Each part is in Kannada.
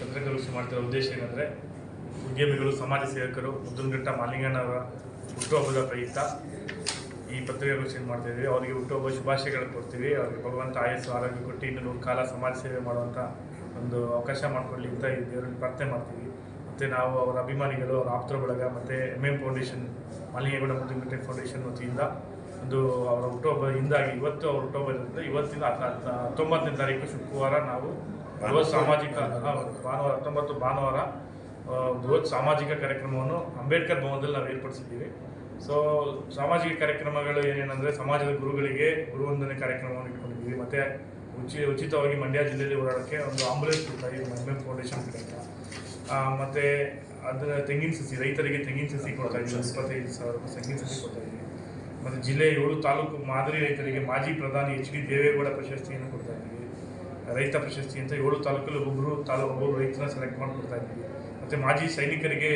ಮಾಡ್ತಿರೋ ಉದ್ದೇಶ ಏನಂದರೆ, ಉದ್ಯಮಿಗಳು, ಸಮಾಜ ಸೇವಕರು ಮುದ್ದುನಘಟ್ಟ ಮಾಲಿಂಗಣ್ಣವರ ಹುಟ್ಟುಹಬ್ಬದ ಪ್ರಯುಕ್ತ ಈ ಪತ್ರಿಕಾಗೋಷ್ಠಿಯನ್ನು ಮಾಡ್ತಾ ಇದ್ದೀವಿ ಅವರಿಗೆ ಹುಟ್ಟುಹಬ್ಬ ಶುಭಾಶಯಗಳನ್ನು ಕೊಡ್ತೀವಿ ಅವರಿಗೆ ಭಗವಂತ ಆಯಸ್ಸು, ಆರೋಗ್ಯ ಕೊಟ್ಟು ಇನ್ನು ನೂರು ಕಾಲ ಸಮಾಜ ಸೇವೆ ಮಾಡುವಂಥ ಒಂದು ಅವಕಾಶ ಮಾಡಿಕೊಳ್ಳಿ ಅಂತ ಈ ದೇವರಲ್ಲಿ ಪ್ರಾರ್ಥನೆ ಮಾಡ್ತೀವಿ. ಮತ್ತು ನಾವು ಅವರ ಅಭಿಮಾನಿಗಳು, ಅವರ ಆಪ್ತರ ಬಳಗ, ಮತ್ತು M M foundation Malingegowda Muddunaghatta foundation ವತಿಯಿಂದ ಒಂದು ಅವರ ಹುಟ್ಟುಹಬ್ಬ ಹಿಂದಾಗಿ ಇವತ್ತು ಅವ್ರ ಹುಟ್ಟುಹಬ್ಬ ಇವತ್ತಿನ ಹತ್ತ- ಹತ್ತ- ಹತ್ತೊಂಬತ್ತನೇ ತಾರೀಕು ಶುಕ್ರವಾರ ನಾವು ಬೃಹತ್ ಸಾಮಾಜಿಕ ಭಾನುವಾರ, ಹತ್ತೊಂಬತ್ತು ಭಾನುವಾರ ಬೃಹತ್ ಸಾಮಾಜಿಕ ಕಾರ್ಯಕ್ರಮವನ್ನು ಅಂಬೇಡ್ಕರ್ ಭವನದಲ್ಲಿ ನಾವು ಏರ್ಪಡಿಸಿದ್ದೀವಿ. ಸೊ ಸಾಮಾಜಿಕ ಕಾರ್ಯಕ್ರಮಗಳು ಏನೇನೆಂದರೆ ಸಮಾಜದ ಗುರುಗಳಿಗೆ ಗುರುವಂದನೆ ಕಾರ್ಯಕ್ರಮವನ್ನು ಇಟ್ಕೊಂಡಿದ್ದೀವಿ. ಮತ್ತು ಉಚಿ, ಉಚಿತವಾಗಿ ಮಂಡ್ಯ ಜಿಲ್ಲೆಯಲ್ಲಿ ಓಡಾಡೋಕ್ಕೆ ಒಂದು ಆಂಬುಲೆನ್ಸ್ ಕೊಡ್ತಾ ಇದ್ದೀವಿ ಮಂಡ್ಯ ಫೌಂಡೇಶನ್ ಕಡೆಯಿಂದ ಮತ್ತು ಮತ್ತೆ ಅದನ್ನ ತೆಂಗಿನ ಸಸಿ, ರೈತರಿಗೆ ತೆಂಗಿನ ಸಸಿ ಕೊಡ್ತಾ ಇದ್ದೀವಿ, ಇಪ್ಪತ್ತೈದು ಸಾವಿರ ರೂಪಾಯಿ ತೆಂಗಿನ ಸಸಿ ಕೊಡ್ತಾ ಇದ್ದೀವಿ. ಮತ್ತು ಜಿಲ್ಲೆಯ ಏಳು ತಾಲೂಕು ಮಾದರಿ ರೈತರಿಗೆ ಮಾಜಿ ಪ್ರಧಾನಿ ಎಚ್ ಡಿ ದೇವೇಗೌಡ ಪ್ರಶಸ್ತಿಯನ್ನು ಕೊಡ್ತಾ ಇದ್ದೀವಿ. ರೈತ ಪ್ರಶಸ್ತಿ ಅಂತ ಏಳು ತಾಲೂಕಲ್ಲಿ ಒಬ್ಬರು ತಾಲೂಕು ಒಬ್ಬರು ರೈತನ ಸೆಲೆಕ್ಟ್ ಮಾಡಿಕೊಡ್ತಾ ಇದ್ದೀವಿ. ಮತ್ತು ಮಾಜಿ ಸೈನಿಕರಿಗೆ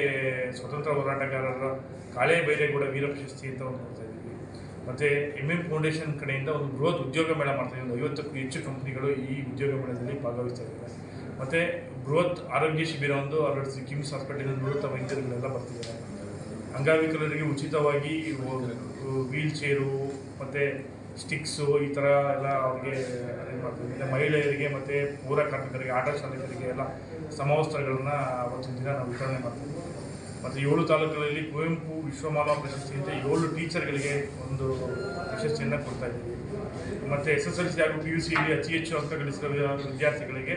ಸ್ವತಂತ್ರ ಹೋರಾಟಗಾರರ ಕಾಳೆ ಬೈರೇಗೌಡ ವೀರ ಪ್ರಶಸ್ತಿ ಅಂತ ಒಂದು ಕೊಡ್ತಾ ಇದ್ದೀವಿ. ಮತ್ತು ಎಂ ಎಂ ಫೌಂಡೇಶನ್ ಕಡೆಯಿಂದ ಒಂದು ಬೃಹತ್ ಉದ್ಯೋಗ ಮೇಳ ಮಾಡ್ತಾ ಒಂದು ಐವತ್ತಕ್ಕೂ ಹೆಚ್ಚು ಕಂಪ್ನಿಗಳು ಈ ಉದ್ಯೋಗ ಮೇಳದಲ್ಲಿ ಭಾಗವಹಿಸ್ತಾ ಇದ್ದಾರೆ. ಮತ್ತು ಬೃಹತ್ ಆರೋಗ್ಯ ಶಿಬಿರ ಒಂದು ಅರಡಿಸಿ ಕಿಮ್ಸ್ ಹಾಸ್ಪಿಟಲಿನ ನಿವೃತ್ತ ವೈದ್ಯರುಗಳೆಲ್ಲ ಬರ್ತಿದ್ದಾರೆ. ಅಂಗವಿಕಲರಿಗೆ ಉಚಿತವಾಗಿ ವೀಲ್ ಚೇರು, ಮತ್ತು ಸ್ಟಿಕ್ಸು ಈ ಥರ ಎಲ್ಲ ಅವ್ರಿಗೆ ಅರೇಂಜ್ ಮಾಡ್ತೀವಿ. ಇಲ್ಲ ಮಹಿಳೆಯರಿಗೆ ಮತ್ತು ಪೂರ ಕಾರ್ಮಿಕರಿಗೆ, ಆಟೋ ಚಾಲಕರಿಗೆ ಎಲ್ಲ ಸಮವಸ್ತ್ರಗಳನ್ನ ಅವತ್ತಿನ ದಿನ ನಾವು ವಿತರಣೆ ಮಾಡ್ತೀವಿ. ಮತ್ತು ಏಳು ತಾಲೂಕುಗಳಲ್ಲಿ ಕುವೆಂಪು ವಿಶ್ವಮಾನವ ಪ್ರಶಸ್ತಿ ಅಂತ ಏಳು ಟೀಚರ್ಗಳಿಗೆ ಒಂದು ಪ್ರಶಸ್ತಿಯನ್ನು ಕೊಡ್ತಾ ಇದ್ದೀವಿ. ಮತ್ತು ಎಸ್ ಎಸ್ ಎಲ್ ಸಿ ಹಾಗೂ ಪಿ ಯು ಸಿಯಲ್ಲಿ ಅತಿ ಹೆಚ್ಚು ಅಂಕ ಗಳಿಸಿದ ವಿದ್ಯಾರ್ಥಿಗಳಿಗೆ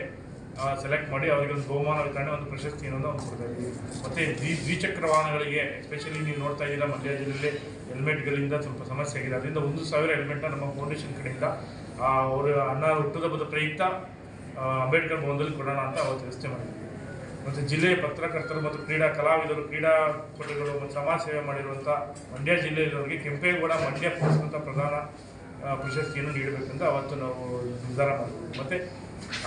ಸೆಲೆಕ್ಟ್ ಮಾಡಿ ಅವರಿಗೆ ಒಂದು ಬಹುಮಾನ ವಿತರಣೆ, ಒಂದು ಪ್ರಶಸ್ತಿ ಅನ್ನೋದು ಒಂದು ಕೊಡ್ತಾ ಇದ್ದೀವಿ ಮತ್ತು ದ್ವಿ, ದ್ವಿಚಕ್ರ ವಾಹನಗಳಿಗೆ ಎಸ್ಪೆಷಲಿ ನೀವು ನೋಡ್ತಾ ಇದ್ದೀರಾ ಮಂಡ್ಯ ಜಿಲ್ಲೆಯಲ್ಲಿ ಹೆಲ್ಮೆಟ್ಗಳಿಂದ ಸ್ವಲ್ಪ ಸಮಸ್ಯೆ ಆಗಿದೆ. ಅದರಿಂದ ಒಂದು ಸಾವಿರ ಹೆಲ್ಮೆಟ್ನ ನಮ್ಮ ಫೌಂಡೇಶನ್ ಕಡೆಯಿಂದ ಅವರು ಅನ್ನ ಹುಟ್ಟುಹಬ್ಬದ ಪ್ರಯುಕ್ತ ಅಂಬೇಡ್ಕರ್ ಭವನದಲ್ಲಿ ಕೊಡೋಣ ಅಂತ ಅವತ್ತು ವ್ಯವಸ್ಥೆ ಮಾಡಿದ್ದೀವಿ ಮತ್ತು ಜಿಲ್ಲೆಯ ಪತ್ರಕರ್ತರು ಮತ್ತು ಕ್ರೀಡಾ ಕಲಾವಿದರು ಕ್ರೀಡಾಪಟುಗಳು ಮತ್ತು ಸಮಾಜ ಸೇವೆ ಮಾಡಿರುವಂಥ ಮಂಡ್ಯ ಜಿಲ್ಲೆಯಲ್ಲಿರೋರಿಗೆ ಕೆಂಪೇಗೌಡ ಮಂಡ್ಯ ಪುರಸ್ಕೃತ ಪ್ರಧಾನ ಪ್ರಶಸ್ತಿಯನ್ನು ನೀಡಬೇಕಂತ ಅವತ್ತು ನಾವು ನಿರ್ಧಾರ ಮಾಡಿದ್ದೀವಿ ಮತ್ತು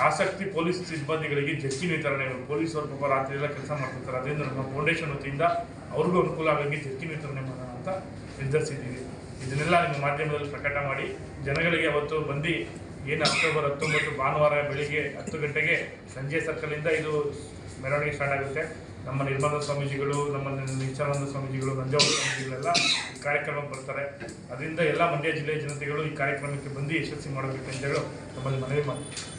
ಆಸಕ್ತಿ ಪೊಲೀಸ್ ಸಿಬ್ಬಂದಿಗಳಿಗೆ ಜರ್ಕಿನ್ ವಿತರಣೆ ಪೊಲೀಸರು ಪಾಪ ರಾತ್ರಿ ಎಲ್ಲ ಕೆಲಸ ಮಾಡ್ತಿರ್ತಾರೆ. ಅದರಿಂದ ನಮ್ಮ ಫೌಂಡೇಶನ್ ವತಿಯಿಂದ ಅವ್ರಿಗೂ ಅನುಕೂಲ ಆಗೋಂಗೆ ಜಗ್ಗಿ ವಿತರಣೆ ಮಾಡೋಣ ಅಂತ ನಿರ್ಧರಿಸಿದ್ದೀವಿ. ಇದನ್ನೆಲ್ಲ ನಿಮ್ಮ ಮಾಧ್ಯಮದಲ್ಲಿ ಪ್ರಕಟ ಮಾಡಿ ಜನಗಳಿಗೆ ಅವತ್ತು ಬಂದು ಏನು ಅಕ್ಟೋಬರ್ ಹತ್ತೊಂಬತ್ತು ಭಾನುವಾರ ಬೆಳಿಗ್ಗೆ ಹತ್ತು ಗಂಟೆಗೆ ಸಂಜೆ ಸರ್ಕಲಿಂದ ಇದು ಮೆರವಣಿಗೆ ಸ್ಟಾರ್ಟ್ ಆಗುತ್ತೆ. ನಮ್ಮ ನಿರ್ಮಲ ಸ್ವಾಮೀಜಿಗಳು, ನಮ್ಮ ನಿತ್ಯಾನಂದ ಸ್ವಾಮೀಜಿಗಳು ನಂಜಾವೂರು ಸ್ವಾಮೀಜಿಗಳೆಲ್ಲ ಈ ಕಾರ್ಯಕ್ರಮಕ್ಕೆ ಬರ್ತಾರೆ. ಅದರಿಂದ ಎಲ್ಲ ಮಂಡ್ಯ ಜಿಲ್ಲೆಯ ಜನತೆಗಳು ಈ ಕಾರ್ಯಕ್ರಮಕ್ಕೆ ಬಂದು ಯಶಸ್ವಿ ಮಾಡಬೇಕು ಅಂತ ಹೇಳಿ ನಮ್ಮಲ್ಲಿ ಮನವಿ ಮಾಡ್ತೀವಿ